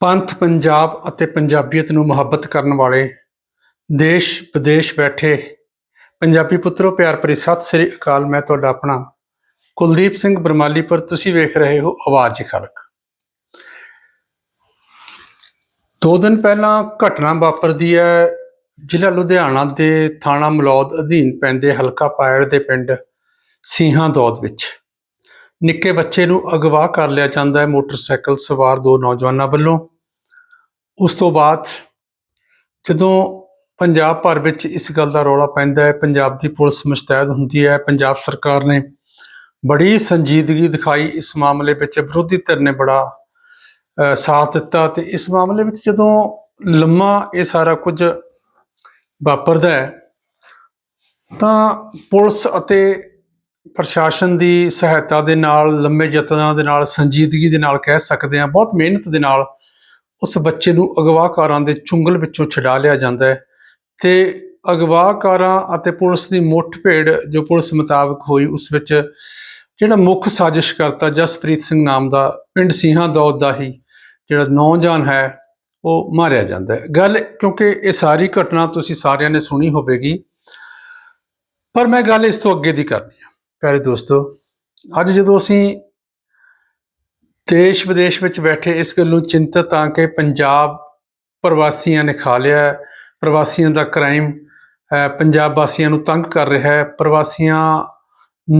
ਪੰਥ ਪੰਜਾਬ ਅਤੇ ਪੰਜਾਬੀਅਤ ਨੂੰ ਮੁਹੱਬਤ ਕਰਨ ਵਾਲੇ ਦੇਸ਼ ਵਿਦੇਸ਼ ਬੈਠੇ ਪੰਜਾਬੀ ਪੁੱਤਰੋ, ਪਿਆਰ ਭਰੀ ਸਤਿ ਸ੍ਰੀ ਅਕਾਲ। ਮੈਂ ਤੁਹਾਡਾ ਆਪਣਾ ਕੁਲਦੀਪ ਸਿੰਘ ਬਰਮਾਲੀ ਪਰ ਤੁਸੀਂ ਵੇਖ ਰਹੇ ਹੋ ਆਵਾਜ਼ ਖਲਕ। ਦੋ ਦਿਨ ਪਹਿਲਾਂ ਘਟਨਾ ਵਾਪਰਦੀ ਹੈ। ਜ਼ਿਲ੍ਹਾ ਲੁਧਿਆਣਾ ਦੇ ਥਾਣਾ ਮਲੌਦ ਅਧੀਨ ਪੈਂਦੇ ਹਲਕਾ ਪਾਇੜ ਦੇ ਪਿੰਡ ਸੀਹਾਂ ਦੌਦ ਵਿੱਚ। ਨਿੱਕੇ ਬੱਚੇ ਨੂੰ ਅਗਵਾ ਕਰ ਲਿਆ ਜਾਂਦਾ ਹੈ ਮੋਟਰਸਾਈਕਲ ਸਵਾਰ ਦੋ ਨੌਜਵਾਨਾਂ ਵੱਲੋਂ। ਉਸ ਤੋਂ ਬਾਅਦ ਜਦੋਂ ਪੰਜਾਬ ਭਰ ਵਿੱਚ ਇਸ ਗੱਲ ਦਾ ਰੌਲਾ ਪੈਂਦਾ ਹੈ, ਪੰਜਾਬ ਦੀ ਪੁਲਿਸ ਮੁਸ਼ਤੈਦ ਹੁੰਦੀ ਹੈ। ਪੰਜਾਬ ਸਰਕਾਰ ਨੇ ਬੜੀ ਸੰਜੀਦਗੀ ਦਿਖਾਈ। ਇਸ ਮਾਮਲੇ ਵਿੱਚ ਵਿਰੋਧੀ ਧਿਰ ਨੇ ਬੜਾ ਸਾਥ ਦਿੱਤਾ ਤੇ ਇਸ ਮਾਮਲੇ ਵਿੱਚ ਜਦੋਂ ਲੰਮਾ ਇਹ ਸਾਰਾ ਕੁਝ ਵਾਪਰਦਾ ਹੈ, ਤਾਂ ਪੁਲਿਸ ਅਤੇ ਪ੍ਰਸ਼ਾਸਨ ਦੀ ਸਹਾਇਤਾ ਦੇ ਨਾਲ, ਲੰਮੇ ਯਤਨਾਂ ਦੇ ਨਾਲ, ਸੰਜੀਦਗੀ ਦੇ ਨਾਲ ਕਹਿ ਸਕਦੇ ਹਾਂ, ਬਹੁਤ ਮਿਹਨਤ ਦੇ ਨਾਲ ਉਸ ਬੱਚੇ ਨੂੰ ਅਗਵਾਕਾਰਾਂ ਦੇ ਚੁੰਗਲ ਵਿੱਚੋਂ ਛਡਾ ਲਿਆ ਜਾਂਦਾ ਹੈ ਤੇ ਅਗਵਾਕਾਰਾਂ ਅਤੇ ਪੁਲਿਸ ਦੀ ਮੁੱਠਭੇੜ ਜੋ ਪੁਲਿਸ ਮੁਤਾਬਕ ਹੋਈ, ਉਸ ਵਿੱਚ ਜਿਹੜਾ ਮੁੱਖ ਸਾਜ਼ਿਸ਼ ਕਰਤਾ ਜਸਪ੍ਰੀਤ ਸਿੰਘ ਨਾਮ ਦਾ ਪਿੰਡ ਸੀਹਾਂ ਦੌਦ ਦਾ ਹੀ ਜਿਹੜਾ ਨੌਜਵਾਨ ਹੈ, ਉਹ ਮਾਰਿਆ ਜਾਂਦਾ ਹੈ। ਗੱਲ ਕਿਉਂਕਿ ਇਹ ਸਾਰੀ ਘਟਨਾ ਤੁਸੀਂ ਸਾਰਿਆਂ ਨੇ ਸੁਣੀ ਹੋਵੇਗੀ, ਪਰ ਮੈਂ ਗੱਲ ਇਸ ਤੋਂ ਅੱਗੇ ਦੀ ਕਰਨੀ ਹੈ। ਪਿਆਰੇ ਦੋਸਤੋ, ਅੱਜ ਜਦੋਂ ਅਸੀਂ ਦੇਸ਼ ਵਿਦੇਸ਼ ਵਿੱਚ ਬੈਠੇ, ਇਸ ਗੱਲ ਨੂੰ ਚਿੰਤਤ ਹਾਂ ਕਿ ਪੰਜਾਬ ਪ੍ਰਵਾਸੀਆਂ ਨੇ ਖਾ ਲਿਆ ਪ੍ਰਵਾਸੀਆਂ ਦਾ ਕ੍ਰਾਈਮ ਪੰਜਾਬ ਵਾਸੀਆਂ ਨੂੰ ਤੰਗ ਕਰ ਰਿਹਾ ਹੈ, ਪ੍ਰਵਾਸੀਆਂ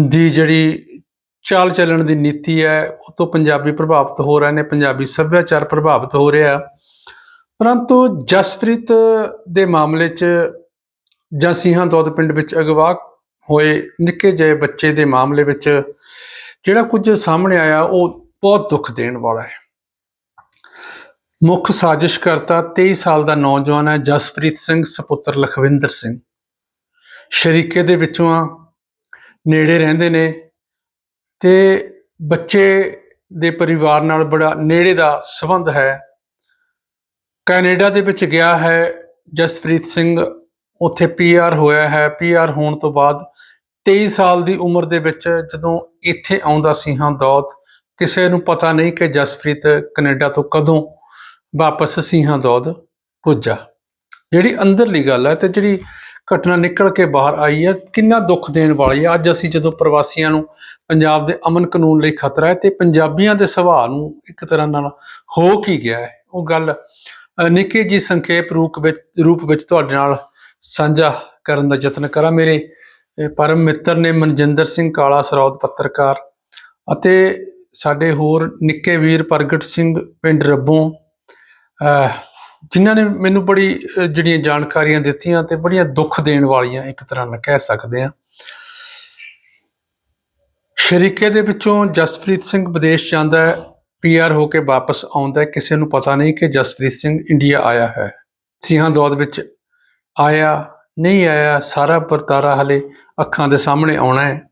ਦੀ ਜਿਹੜੀ ਚਾਲ ਚੱਲਣ ਦੀ ਨੀਤੀ ਹੈ, ਉਹ ਤੋਂ ਪੰਜਾਬੀ ਪ੍ਰਭਾਵਿਤ ਹੋ ਰਹੇ ਨੇ, ਪੰਜਾਬੀ ਸੱਭਿਆਚਾਰ ਪ੍ਰਭਾਵਿਤ ਹੋ ਰਿਹਾ ਪਰੰਤੂ ਜਸਪ੍ਰੀਤ ਦੇ ਮਾਮਲੇ 'ਚ ਜਾਂ ਸਿੰਘਾਂ ਦੌਦ ਪਿੰਡ ਵਿੱਚ ਅਗਵਾ ਹੋਏ, ਨਿੱਕੇ ਜਿਹੇ ਬੱਚੇ ਦੇ ਮਾਮਲੇ ਵਿੱਚ ਜਿਹੜਾ ਕੁਝ ਸਾਹਮਣੇ ਆਇਆ, ਉਹ ਬਹੁਤ ਦੁੱਖ ਦੇਣ ਵਾਲਾ ਹੈ। ਮੁੱਖ ਸਾਜਿਸ਼ ਕਰਤਾ 23 ਸਾਲ ਦਾ ਨੌਜਵਾਨ ਹੈ, ਜਸਪ੍ਰੀਤ ਸਿੰਘ, ਸੁਪੁੱਤਰ ਲਖਵਿੰਦਰ ਸਿੰਘ। ਸ਼ਰੀਕੇ ਦੇ ਵਿੱਚੋਂ ਆ, ਨੇੜੇ ਰਹਿੰਦੇ ਨੇ ਤੇ ਬੱਚੇ ਦੇ ਪਰਿਵਾਰ ਨਾਲ ਬੜਾ ਨੇੜੇ ਦਾ ਸੰਬੰਧ ਹੈ। ਕੈਨੇਡਾ ਦੇ ਵਿੱਚ ਗਿਆ ਹੈ ਜਸਪ੍ਰੀਤ ਸਿੰਘ ਉੱਥੇ ਪੀਆਰ ਹੋਇਆ ਹੈ। ਪੀਆਰ ਹੋਣ ਤੋਂ ਬਾਅਦ 23 ਸਾਲ ਦੀ ਉਮਰ ਦੇ ਵਿੱਚ ਜਦੋਂ ਇੱਥੇ ਆਉਂਦਾ ਸੀ ਹਾਂ ਦੌਤ ਕਿਸੇ ਨੂੰ ਪਤਾ ਨਹੀਂ ਕਿ ਜਸਪ੍ਰੀਤ ਕੈਨੇਡਾ ਤੋਂ ਕਦੋਂ ਵਾਪਸ ਸਿੰਘਾਂ ਦੌਦ ਪੁੱਜਾ। ਜਿਹੜੀ ਅੰਦਰਲੀ ਗੱਲ ਹੈ ਤੇ ਜਿਹੜੀ ਘਟਨਾ ਨਿਕਲ ਕੇ ਬਾਹਰ ਆਈ ਹੈ, ਕਿੰਨਾ ਦੁੱਖ ਦੇਣ ਵਾਲੀ ਹੈ। ਅੱਜ ਅਸੀਂ ਜਦੋਂ ਪ੍ਰਵਾਸੀਆਂ ਨੂੰ ਪੰਜਾਬ ਦੇ ਅਮਨ ਕਾਨੂੰਨ ਲਈ ਖਤਰਾ ਹੈ ਤੇ ਪੰਜਾਬੀਆਂ ਦੇ ਸੁਭਾਅ ਨੂੰ ਇੱਕ ਤਰ੍ਹਾਂ ਨਾਲ ਹੋ ਕੀ ਗਿਆ ਹੈ। ਉਹ ਗੱਲ ਨਿੱਕੇ ਜੀ ਸੰਖੇਪ ਰੂਪ ਵਿੱਚ ਰੂਪ ਵਿੱਚ ਤੁਹਾਡੇ ਨਾਲ ਸਾਂਝਾ ਕਰਨ ਦਾ ਯਤਨ ਕਰਾਂ। ਮੇਰੇ ਪਰਮ ਮਿੱਤਰ ਨੇ ਮਨਜਿੰਦਰ ਸਿੰਘ ਕਾਲਾ ਸਰੌਦ ਪੱਤਰਕਾਰ ਅਤੇ ਸਾਡੇ ਹੋਰ ਨਿੱਕੇ ਵੀਰ ਪ੍ਰਗਟ ਸਿੰਘ ਪਿੰਡ ਰੱਬੋਂ, ਅਹ, ਜਿਨ੍ਹਾਂ ਨੇ ਮੈਨੂੰ ਬੜੀ ਜਿਹੜੀਆਂ ਜਾਣਕਾਰੀਆਂ ਦਿੱਤੀਆਂ ਤੇ ਬੜੀਆਂ ਦੁੱਖ ਦੇਣ ਵਾਲੀਆਂ ਇੱਕ ਤਰ੍ਹਾਂ ਨਾਲ ਕਹਿ ਸਕਦੇ ਆ ਸ਼ਰੀਕੇ ਦੇ ਵਿੱਚੋਂ ਜਸਪ੍ਰੀਤ ਸਿੰਘ ਵਿਦੇਸ਼ ਜਾਂਦਾ ਹੈ ਪੀਆਰ ਹੋ ਕੇ ਵਾਪਸ ਆਉਂਦਾ ਕਿਸੇ ਨੂੰ ਪਤਾ ਨਹੀਂ ਕਿ ਜਸਪ੍ਰੀਤ ਸਿੰਘ ਇੰਡੀਆ ਆਇਆ ਹੈ। ਸਿਹਾਂ ਦੌਦ ਵਿੱਚ ਆਇਆ, ਨਹੀਂ ਆਇਆ, ਸਾਰਾ ਵਰਤਾਰਾ ਹਲੇ ਅੱਖਾਂ ਦੇ ਸਾਹਮਣੇ ਆਉਣਾ ਹੈ।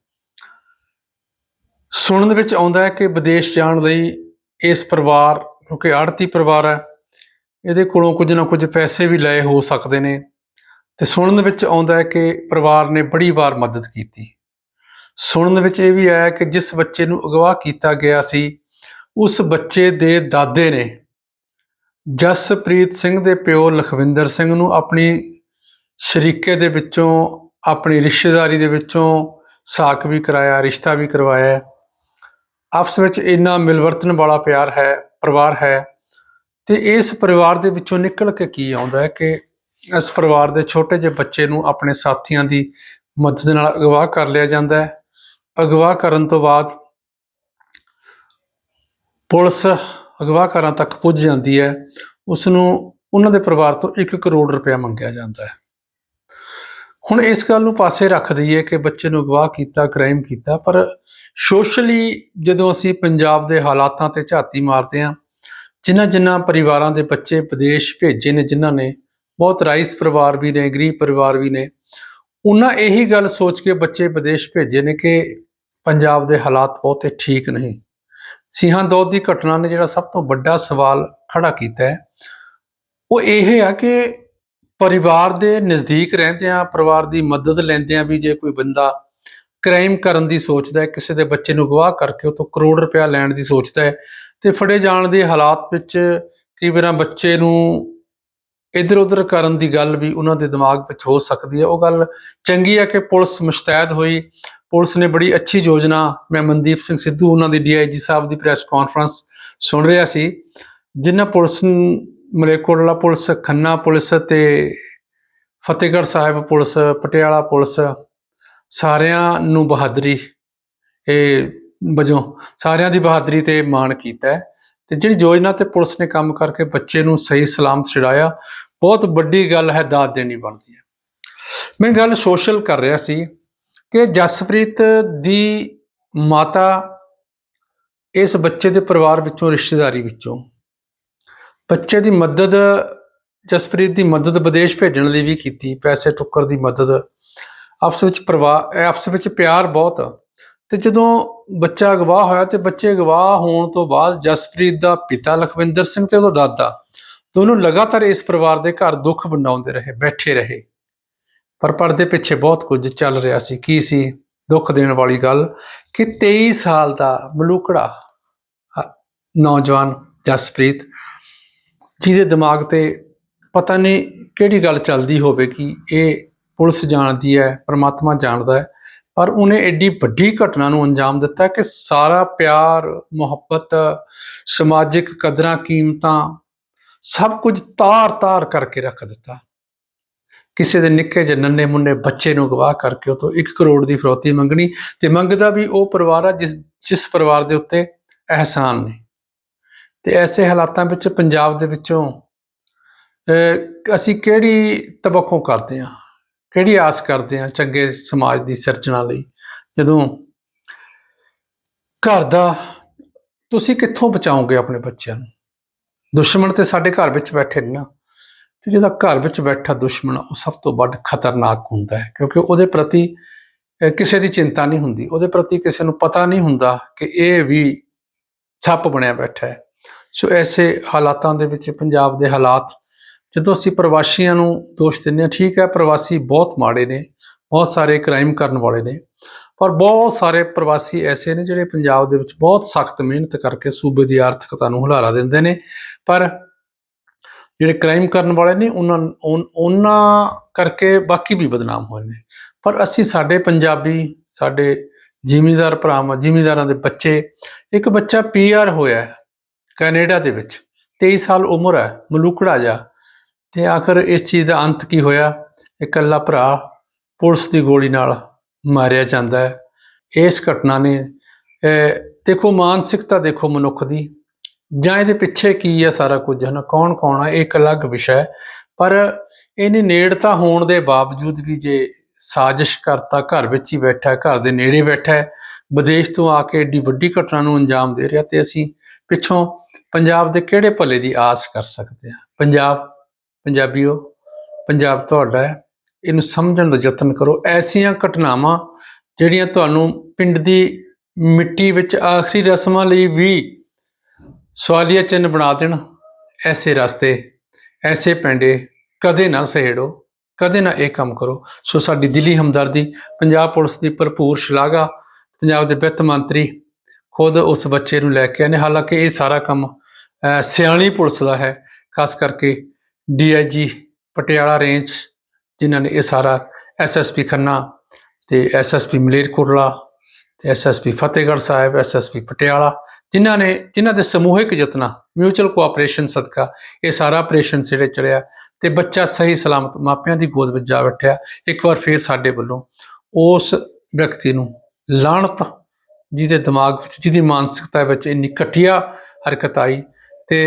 ਸੁਣਨ ਵਿੱਚ ਆਉਂਦਾ ਹੈ ਕਿ ਵਿਦੇਸ਼ ਜਾਣ ਲਈ ਇਸ ਪਰਿਵਾਰ, ਕਿਉਂਕਿ ਆੜਤੀ ਪਰਿਵਾਰ ਹੈ, ਇਹਦੇ ਕੋਲੋਂ ਕੁਝ ਨਾ ਕੁਝ ਪੈਸੇ ਵੀ ਲਏ ਹੋ ਸਕਦੇ ਨੇ। ਤੇ ਸੁਣਨ ਵਿੱਚ ਆਉਂਦਾ ਹੈ ਕਿ ਪਰਿਵਾਰ ਨੇ ਬੜੀ ਵਾਰ ਮਦਦ ਕੀਤੀ। ਸੁਣਨ ਵਿੱਚ ਇਹ ਵੀ ਆਇਆ ਕਿ ਜਿਸ ਬੱਚੇ ਨੂੰ ਅਗਵਾ ਕੀਤਾ ਗਿਆ ਸੀ, ਉਸ ਬੱਚੇ ਦੇ ਦਾਦੇ ਨੇ। ਜਸਪ੍ਰੀਤ ਸਿੰਘ ਦੇ ਪਿਓ ਲਖਵਿੰਦਰ ਸਿੰਘ ਨੂੰ ਆਪਣੀ ਸ਼ਰੀਕੇ ਦੇ ਵਿੱਚੋਂ, ਆਪਣੀ ਰਿਸ਼ਤੇਦਾਰੀ ਦੇ ਵਿੱਚੋਂ ਸਾਕ ਵੀ ਕਰਾਇਆ, ਰਿਸ਼ਤਾ ਵੀ ਕਰਵਾਇਆ ਆਪਸ ਵਿੱਚ ਇੰਨਾ ਮਿਲਵਰਤਨ ਵਾਲਾ ਪਿਆਰ ਹੈ, ਪਰਿਵਾਰ ਹੈ, ਤੇ ਇਸ ਪਰਿਵਾਰ ਦੇ ਵਿੱਚੋਂ ਨਿਕਲ ਕੇ ਕੀ ਆਉਂਦਾ ਹੈ ਕਿ ਇਸ ਪਰਿਵਾਰ ਦੇ ਛੋਟੇ ਜਿਹੇ ਬੱਚੇ ਨੂੰ ਆਪਣੇ ਸਾਥੀਆਂ ਦੀ ਮਦਦ ਨਾਲ ਅਗਵਾ ਕਰ ਲਿਆ ਜਾਂਦਾ ਹੈ। ਅਗਵਾ ਕਰਨ ਤੋਂ ਬਾਅਦ ਪੁਲਿਸ ਅਗਵਾ ਅਗਵਾਕਾਰਾਂ ਤੱਕ ਪੁੱਜ ਜਾਂਦੀ ਹੈ। ਉਸ ਨੂੰ ਉਹਨਾਂ ਦੇ ਪਰਿਵਾਰ ਤੋਂ 1 ਕਰੋੜ ਰੁਪਇਆ ਮੰਗਿਆ ਜਾਂਦਾ ਹੈ। ਹੁਣ ਇਸ ਗੱਲ ਨੂੰ ਪਾਸੇ ਰੱਖ ਦਈਏ ਕਿ ਬੱਚੇ ਨੂੰ ਅਗਵਾ ਕੀਤਾ ਕ੍ਰਾਈਮ ਕੀਤਾ, ਪਰ ਸੋਸ਼ਲੀ ਜਦੋਂ ਅਸੀਂ ਪੰਜਾਬ ਦੇ ਹਾਲਾਤਾਂ ਤੇ ਝਾਤੀ ਮਾਰਦੇ ਹਾਂ, ਜਿਨ੍ਹਾਂ ਜਿਨ੍ਹਾਂ ਪਰਿਵਾਰਾਂ ਦੇ ਬੱਚੇ ਵਿਦੇਸ਼ ਭੇਜੇ ਨੇ, ਜਿਨ੍ਹਾਂ ਨੇ ਬਹੁਤ ਰਾਈਸ ਪਰਿਵਾਰ ਵੀ ਨੇ, ਗਰੀਬ ਪਰਿਵਾਰ ਵੀ ਨੇ, ਉਹਨਾਂ ਇਹੀ ਗੱਲ ਸੋਚ ਕੇ ਬੱਚੇ ਵਿਦੇਸ਼ ਭੇਜੇ ਨੇ ਕਿ ਪੰਜਾਬ ਦੇ ਹਾਲਾਤ ਬਹੁਤੇ ਠੀਕ ਨਹੀਂ। ਸਿੰਘਾਂ ਦੌਦ ਦੀ ਘਟਨਾ ਨੇ ਜਿਹੜਾ ਸਭ ਤੋਂ ਵੱਡਾ ਸਵਾਲ ਖੜਾ ਕੀਤਾ ਹੈ। ਉਹ ਇਹ ਆ ਕਿ ਪਰਿਵਾਰ ਦੇ ਨਜ਼ਦੀਕ ਰਹਿੰਦੇ ਆ ਪਰਿਵਾਰ ਦੀ ਮਦਦ ਲੈਂਦੇ ਆ ਵੀ ਜੇ ਕੋਈ ਬੰਦਾ ਕ੍ਰਾਈਮ ਕਰਨ ਦੀ ਸੋਚਦਾ ਹੈ, ਕਿਸੇ ਦੇ ਬੱਚੇ ਨੂੰ ਗਵਾਹ ਕਰਕੇ ਉਹ ਤੋਂ ਕਰੋੜ ਰੁਪਇਆ ਲੈਣ ਦੀ ਸੋਚਦਾ ਹੈ ਤੇ ਫੜੇ ਜਾਣ ਦੇ ਹਾਲਾਤ ਵਿੱਚ ਕਈ ਵਾਰਾਂ ਬੱਚੇ ਨੂੰ ਇਧਰ ਉਧਰ ਕਰਨ ਦੀ ਗੱਲ ਵੀ ਉਹਨਾਂ ਦੇ ਦਿਮਾਗ ਵਿੱਚ ਹੋ ਸਕਦੀ ਹੈ। ਉਹ ਗੱਲ ਚੰਗੀ ਹੈ ਕਿ ਪੁਲਿਸ ਮੁਸ਼ਤੈਦ ਹੋਈ। ਪੁਲਿਸ ਨੇ ਬੜੀ ਅੱਛੀ ਯੋਜਨਾ, ਮੈਂ ਮਨਦੀਪ ਸਿੰਘ ਸਿੱਧੂ, ਉਹਨਾਂ ਦੀ ਡੀਆਈਜੀ ਸਾਹਿਬ ਦੀ ਪ੍ਰੈਸ ਕਾਨਫਰੰਸ ਸੁਣ ਰਿਹਾ ਸੀ, ਜਿਨ੍ਹਾਂ police Malerkotla police, Khanna police ਤੇ ਫਤਿਹਗੜ੍ਹ ਸਾਹਿਬ ਪੁਲਿਸ, ਪਟਿਆਲਾ ਪੁਲਿਸ, ਸਾਰਿਆਂ ਨੂੰ ਬਹਾਦਰੀ, ਇਹ ਵਜੋਂ ਸਾਰਿਆਂ ਦੀ ਬਹਾਦਰੀ ਤੇ ਮਾਣ ਕੀਤਾ ਹੈ। ਤੇ ਜਿਹੜੀ ਯੋਜਨਾ ਤੇ ਪੁਲਿਸ ਨੇ ਕੰਮ ਕਰਕੇ ਬੱਚੇ ਨੂੰ ਸਹੀ ਸਲਾਮਤ ਛੁਡਾਇਆ, ਬਹੁਤ ਵੱਡੀ ਗੱਲ ਹੈ, ਦਾਤ ਦੇਣੀ ਬਣਦੀ ਹੈ। ਮੈਂ ਗੱਲ ਸੋਸ਼ਲ ਕਰ ਰਿਹਾ ਸੀ ਕਿ ਜਸਪ੍ਰੀਤ ਦੀ ਮਾਤਾ ਇਸ ਬੱਚੇ ਦੇ ਪਰਿਵਾਰ ਵਿੱਚੋਂ, ਰਿਸ਼ਤੇਦਾਰੀ ਵਿੱਚੋਂ ਬੱਚੇ ਦੀ ਮਦਦ, ਜਸਪ੍ਰੀਤ ਦੀ ਮਦਦ ਵਿਦੇਸ਼ ਭੇਜਣ ਲਈ ਵੀ ਕੀਤੀ, ਪੈਸੇ ਟੁੱਕਰ ਦੀ ਮਦਦ। ਆਪਸ ਵਿੱਚ ਪਰਿਵਾਰ ਆਪਸ ਵਿੱਚ ਪਿਆਰ ਬਹੁਤ। ਤੇ ਜਦੋਂ ਬੱਚਾ ਅਗਵਾ ਹੋਇਆ ਤੇ ਬੱਚੇ ਅਗਵਾ ਹੋਣ ਤੋਂ ਬਾਅਦ ਜਸਪ੍ਰੀਤ ਦਾ ਪਿਤਾ ਲਖਵਿੰਦਰ ਸਿੰਘ ਤੇ ਉਹਦਾ ਦਾਦਾ ਦੋਨੋਂ ਲਗਾਤਾਰ ਇਸ ਪਰਿਵਾਰ ਦੇ ਘਰ ਦੁੱਖ ਵੰਡਾਉਂਦੇ ਰਹੇ, ਬੈਠੇ ਰਹੇ। ਪਰ ਪਰਦੇ ਪਿੱਛੇ ਬਹੁਤ ਕੁਝ ਚੱਲ ਰਿਹਾ ਸੀ। ਕੀ ਸੀ? ਦੁੱਖ ਦੇਣ ਵਾਲੀ ਗੱਲ ਕਿ 23 ਸਾਲ ਦਾ ਮਲੂਕੜਾ ਨੌਜਵਾਨ ਜਸਪ੍ਰੀਤ ਜਿਹਦੇ ਦਿਮਾਗ ਤੇ ਪਤਾ ਨਹੀਂ ਕਿਹੜੀ ਗੱਲ ਚੱਲਦੀ ਹੋਵੇ ਕਿ ਇਹ ਪੁਲਿਸ ਜਾਣਦੀ ਹੈ, ਪਰਮਾਤਮਾ ਜਾਣਦਾ ਹੈ, ਪਰ ਉਹਨੇ ਐਡੀ ਵੱਡੀ ਘਟਨਾ ਨੂੰ ਅੰਜਾਮ ਦਿੱਤਾ ਕਿ ਸਾਰਾ ਪਿਆਰ, ਮੁਹੱਬਤ, ਸਮਾਜਿਕ ਕਦਰਾਂ, ਕੀਮਤਾਂ ਸਭ ਕੁਝ ਤਾਰ-ਤਾਰ ਕਰਕੇ ਰੱਖ ਦਿੱਤਾ। ਕਿਸੇ ਦੇ ਨਿੱਕੇ ਜਿਹੇ ਨੰਨੇ ਮੁੰਨੇ ਬੱਚੇ ਨੂੰ ਗਵਾਹ ਕਰਕੇ ਉਹ ਤੋਂ 1 ਕਰੋੜ ਦੀ ਫਰੋਤੀ ਮੰਗਣੀ ਤੇ ਮੰਗਦਾ ਵੀ ਉਹ ਪਰਿਵਾਰ ਆ ਜਿਸ ਜਿਸ ਪਰਿਵਾਰ ਦੇ ਉੱਤੇ ਅਹਿਸਾਨ ਨੇ। ਤੇ ਐਸੇ ਹਾਲਾਤਾਂ ਵਿੱਚ ਪੰਜਾਬ ਦੇ ਵਿੱਚੋਂ ਅਹ, ਅਸੀਂ ਕਿਹੜੀ ਤਵੱਕੋ ਕਰਦੇ ਹਾਂ? ਕਿਹੜੀ ਆਸ ਕਰਦੇ ਹਾਂ ਚੰਗੇ ਸਮਾਜ ਦੀ ਸਿਰਜਣਾ ਲਈ? ਜਦੋਂ ਘਰ ਦਾ ਤੁਸੀਂ ਕਿੱਥੋਂ ਬਚਾਓਗੇ ਆਪਣੇ ਬੱਚਿਆਂ ਨੂੰ? ਦੁਸ਼ਮਣ ਤੇ ਸਾਡੇ ਘਰ ਵਿੱਚ ਬੈਠੇ ਨੇ ਨਾ ਤੇ ਜਿਹਦਾ ਘਰ ਵਿੱਚ ਬੈਠਾ ਦੁਸ਼ਮਣ ਉਹ ਸਭ ਤੋਂ ਵੱਧ ਖਤਰਨਾਕ ਹੁੰਦਾ ਹੈ ਕਿਉਂਕਿ ਉਹਦੇ ਪ੍ਰਤੀ ਕਿਸੇ ਦੀ ਚਿੰਤਾ ਨਹੀਂ ਹੁੰਦੀ ਉਹਦੇ ਪ੍ਰਤੀ ਕਿਸੇ ਨੂੰ ਪਤਾ ਨਹੀਂ ਹੁੰਦਾ ਕਿ ਇਹ ਵੀ ਛੱਪ ਬਣਿਆ ਬੈਠਾ ਹੈ। ਸੋ ਐਸੇ ਹਾਲਾਤਾਂ ਦੇ ਵਿੱਚ ਪੰਜਾਬ ਦੇ ਹਾਲਾਤ, ਜਦੋਂ ਅਸੀਂ ਪ੍ਰਵਾਸੀਆਂ ਨੂੰ ਦੋਸ਼ ਦਿੰਦੇ ਹਾਂ, ਠੀਕ ਹੈ, ਪ੍ਰਵਾਸੀ ਬਹੁਤ ਮਾੜੇ ਨੇ, ਬਹੁਤ ਸਾਰੇ ਕ੍ਰਾਈਮ ਕਰਨ ਵਾਲੇ ਨੇ, ਪਰ ਬਹੁਤ ਸਾਰੇ ਪ੍ਰਵਾਸੀ ਐਸੇ ਨੇ ਜਿਹੜੇ ਪੰਜਾਬ ਦੇ ਵਿੱਚ ਬਹੁਤ ਸਖਤ ਮਿਹਨਤ ਕਰਕੇ ਸੂਬੇ ਦੀ ਆਰਥਿਕਤਾ ਨੂੰ ਹੁਲਾਰਾ ਦਿੰਦੇ ਨੇ, ਪਰ ਜਿਹੜੇ ਕ੍ਰਾਈਮ ਕਰਨ ਵਾਲੇ ਨੇ, ਉਹਨਾਂ ਉਹਨਾਂ ਕਰਕੇ ਬਾਕੀ ਵੀ ਬਦਨਾਮ ਹੋਏ ਨੇ। ਪਰ ਅਸੀਂ ਸਾਡੇ ਪੰਜਾਬੀ, ਸਾਡੇ ਜ਼ਿਮੀਂਦਾਰ ਭਰਾਵਾਂ, ਜ਼ਿਮੀਂਦਾਰਾਂ ਦੇ ਬੱਚੇ, ਇੱਕ ਬੱਚਾ ਪੀਆਰ ਹੋਇਆ ਕੈਨੇਡਾ ਦੇ ਵਿੱਚ। 23 ਸਾਲ ਉਮਰ ਹੈ, ਮਲੂਕੜਾ ਜਾ ਤੇ ਆਖਰ ਇਸ ਚੀਜ਼ ਦਾ ਅੰਤ ਕੀ ਹੋਇਆ? ਇਕੱਲਾ ਭਰਾ ਪੁਲਿਸ ਦੀ ਗੋਲੀ ਨਾਲ ਮਾਰਿਆ ਜਾਂਦਾ ਹੈ। ਇਸ ਘਟਨਾ ਨੇ ਦੇਖੋ ਮਾਨਸਿਕਤਾ ਦੇਖੋ ਮਨੁੱਖ ਦੀ। ਜਾਂ ਇਹਦੇ ਪਿੱਛੇ ਕੀ ਹੈ ਸਾਰਾ ਕੁਝ? ਹੈ ਨਾ ਕੌਣ ਕੌਣ ਹੈ ਇਹ ਇੱਕ ਅਲੱਗ ਵਿਸ਼ਾ ਹੈ। ਪਰ ਇਹਨੇ ਨੇੜਤਾ ਹੋਣ ਦੇ ਬਾਵਜੂਦ ਵੀ ਜੇ ਸਾਜ਼ਿਸ਼ ਕਰਤਾ, ਘਰ ਵਿੱਚ ਹੀ ਬੈਠਾ, ਘਰ ਦੇ ਨੇੜੇ ਬੈਠਾ ਹੈ, ਵਿਦੇਸ਼ ਤੋਂ ਆ ਕੇ ਏਡੀ ਵੱਡੀ ਘਟਨਾ ਨੂੰ ਅੰਜਾਮ ਦੇ ਰਿਹਾ ਤੇ ਅਸੀਂ ਪਿੱਛੋਂ ਪੰਜਾਬ ਦੇ ਕਿਹੜੇ ਭਲੇ ਦੀ ਆਸ ਕਰ ਸਕਦੇ ਆ? ਪੰਜਾਬ, ਪੰਜਾਬੀਓ, ਪੰਜਾਬ ਤੁਹਾਡਾ ਹੈ। ਇਹਨੂੰ ਸਮਝਣ ਦਾ ਯਤਨ ਕਰੋ। ਐਸੀਆਂ ਘਟਨਾਵਾਂ ਜਿਹੜੀਆਂ ਤੁਹਾਨੂੰ ਪਿੰਡ ਦੀ ਮਿੱਟੀ ਵਿੱਚ ਆਖਰੀ ਰਸਮਾਂ ਲਈ ਵੀ ਸਵਾਲੀਆ ਚਿੰਨ੍ਹ ਬਣਾ ਦੇਣ, ਐਸੇ ਰਸਤੇ, ਐਸੇ ਪੈਂਡੇ ਕਦੇ ਨਾ ਸਹੇੜੋ, ਕਦੇ ਨਾ ਇਹ ਕੰਮ ਕਰੋ। ਸੋ ਸਾਡੀ ਦਿੱਲੀ ਹਮਦਰਦੀ, ਪੰਜਾਬ ਪੁਲਿਸ ਦੀ ਭਰਪੂਰ ਸ਼ਲਾਘਾ, ਪੰਜਾਬ ਦੇ ਵਿੱਤ ਮੰਤਰੀ ਖੁਦ ਉਸ ਬੱਚੇ ਨੂੰ ਲੈ ਕੇ ਆਏ ਹਾਲਾਂਕਿ ਇਹ ਸਾਰਾ ਕੰਮ ਸਿਆਣੀ ਪੁਲਿਸ ਦਾ ਹੈ, ਖਾਸ ਕਰਕੇ ਡੀਆਈਜੀ ਪਟਿਆਲਾ ਰੇਂਜ, ਜਿਨ੍ਹਾਂ ਨੇ ਇਹ ਸਾਰਾ ਐਸਐਸਪੀ ਖੰਨਾ ਤੇ ਐਸਐਸਪੀ ਮਲੇਰਕੋਟਲਾ ਤੇ ਐਸਐਸਪੀ ਫਤਿਹਗੜ੍ਹ ਸਾਹਿਬ ਐਸਐਸਪੀ ਪਟਿਆਲਾ, ਜਿਨ੍ਹਾਂ ਨੇ, ਜਿਨ੍ਹਾਂ ਦੇ ਸਮੂਹਿਕ ਯਤਨਾਂ ਮਿਊਚੁਅਲ ਕੋਆਪਰੇਸ਼ਨ ਸਦਕਾ, ਇਹ ਸਾਰਾ ਆਪਰੇਸ਼ਨ ਸਿਰੇ ਚੜਿਆ ਤੇ ਬੱਚਾ ਸਹੀ ਸਲਾਮਤ ਮਾਪਿਆਂ ਦੀ ਗੋਦ ਵਿੱਚ ਜਾ ਬੈਠਿਆ। ਇੱਕ ਵਾਰ ਫੇਰ ਸਾਡੇ ਵੱਲੋਂ ਉਸ ਵਿਅਕਤੀ ਨੂੰ ਲਾਹਣਤ ਜਿਹਦੇ ਦਿਮਾਗ ਵਿੱਚ, ਜਿਹਦੀ ਮਾਨਸਿਕਤਾ ਵਿੱਚ ਇੰਨੀ ਘਟੀਆ ਹਰਕਤ ਆਈ ਤੇ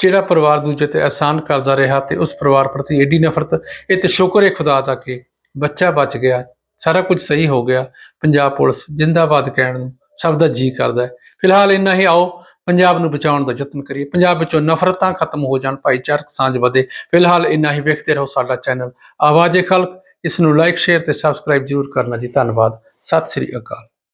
ਜਿਹੜਾ ਪਰਿਵਾਰ ਦੂਜੇ ਤੇ ਅਹਿਸਾਨ ਕਰਦਾ ਰਿਹਾ ਤੇ ਉਸ ਪਰਿਵਾਰ ਪ੍ਰਤੀ ਏਡੀ ਨਫ਼ਰਤ, ਇਹ ਤੇ ਸ਼ੁਕਰ ਹੈ ਖੁਦਾ ਦਾ ਕਿ ਬੱਚਾ ਬਚ ਗਿਆ, ਸਾਰਾ ਕੁਝ ਸਹੀ ਹੋ ਗਿਆ, ਪੰਜਾਬ ਪੁਲਿਸ ਜਿੰਦਾਬਾਦ ਕਹਿਣ ਨੂੰ ਸਭ ਦਾ ਜੀ ਕਰਦਾ ਫਿਲਹਾਲ ਇੰਨਾ ਹੀ, ਆਓ ਪੰਜਾਬ ਨੂੰ ਬਚਾਉਣ ਦਾ ਯਤਨ ਕਰੀਏ। ਪੰਜਾਬ ਵਿੱਚੋਂ ਨਫ਼ਰਤਾਂ ਖਤਮ ਹੋ ਜਾਣ, ਭਾਈਚਾਰਕ ਸਾਂਝ ਵਧੇ। ਫਿਲਹਾਲ ਇੰਨਾ ਹੀ, ਵੇਖਦੇ ਰਹੋ ਸਾਡਾ ਚੈਨਲ ਆਵਾਜ਼ੇ ਖਲਕ, ਇਸ ਨੂੰ ਲਾਈਕ, ਸ਼ੇਅਰ ਤੇ ਸਬਸਕ੍ਰਾਈਬ ਜ਼ਰੂਰ ਕਰਨਾ ਜੀ, ਧੰਨਵਾਦ। ਸਤਿ ਸ੍ਰੀ ਅਕਾਲ।